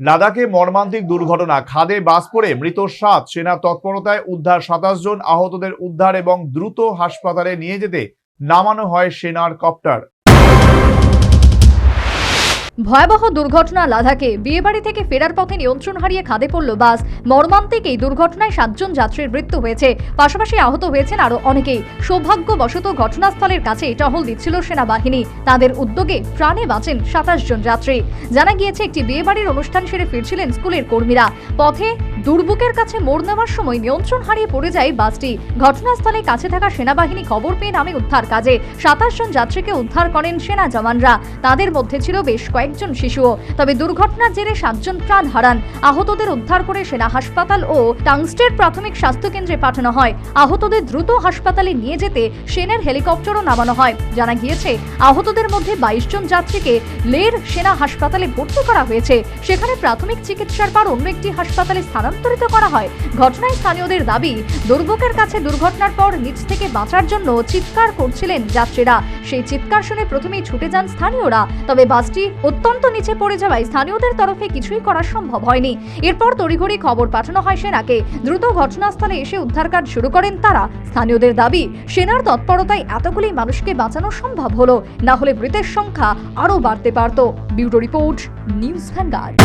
লাদাখে মর্মান্তিক দুর্ঘটনা। খাদে বাস পড়ে মৃত সাত। সেনা তৎপরতায় উদ্ধার সাতাশ জন আহতদের উদ্ধার এবং দ্রুত হাসপাতালে নিয়ে যেতে নামানো হয় সেনার কপ্টার। ভয়াবহ দুর্ঘটনা লাদাখে। বিয়েবাড়ি থেকে ফেরার পথে নিয়ন্ত্রণ হারিয়ে খাদে পড়ল বাস। মর্মান্তিক এই দুর্ঘটনায় সাতজন যাত্রীর মৃত্যু হয়েছে। পাশাপাশি আহত হয়েছেন আরও অনেকেই। সৌভাগ্যবশত ঘটনাস্থলের কাছে টহল দিচ্ছিল সেনাবাহিনী। তাদের উদ্যোগে প্রাণে বাঁচেন সাতাশ জন যাত্রী। জানা গিয়েছে, একটি বিয়েবাড়ির অনুষ্ঠান সেরে ফিরছিলেন স্কুলের কর্মীরা। পথে দুর্ভোগের কাছে মোড় নেওয়ার সময় নিয়ন্ত্রণ হারিয়ে পড়ে যায় বাসটি। ঘটনাস্থলে কাছে থাকা সেনাবাহিনী খবর পেয়ে নামে উদ্ধার কাজে। সাতাশ জন যাত্রীকে উদ্ধার করেন সেনা জওয়ানরা। তাদের মধ্যে ছিল বেশ কয়েকজন শিশুও। তবে দুর্ঘটনার জেরে সাতজন প্রাণ হারান। আহতদের উদ্ধার করে সেনা হাসপাতাল ও টাংস্টের প্রাথমিক স্বাস্থ্য কেন্দ্রে পাঠানো হয়। আহতদের দ্রুত হাসপাতালে নিয়ে যেতে সেনার হেলিকপ্টারও নামানো হয়। জানা গিয়েছে, আহতদের মধ্যে বাইশ জন যাত্রীকে লের সেনা হাসপাতালে ভর্তি করা হয়েছে। সেখানে প্রাথমিক চিকিৎসার পর অন্য একটি হাসপাতালে স্থানান্তরিত করা হয়। ঘটনায় স্থানীয়দের দাবি, দুর্ভোগের কাছে দুর্ঘটনার পর নিচ থেকে বাঁচার জন্য চিৎকার করছিলেন যাত্রীরা। সেই চিৎকার শুনে প্রথমেই ছুটে যান স্থানীয়রা, তবে বাসটি অত্যন্ত নিচে পড়ে যাওয়ায় স্থানীয়দের তরফে কিছুই করা সম্ভব হয়নি। এরপর তড়িঘড়ি খবর পাঠানো হয় সেনাকে। দ্রুত ঘটনাস্থলে এসে উদ্ধার কাজ শুরু করেন তারা। স্থানীয়দের দাবি, সেনার তৎপরতায় এতগুলি মানুষকে বাঁচানো সম্ভব হলো, না হলে মৃতের সংখ্যা আরও বাড়তে পারত। Bureau report, news Vanguard.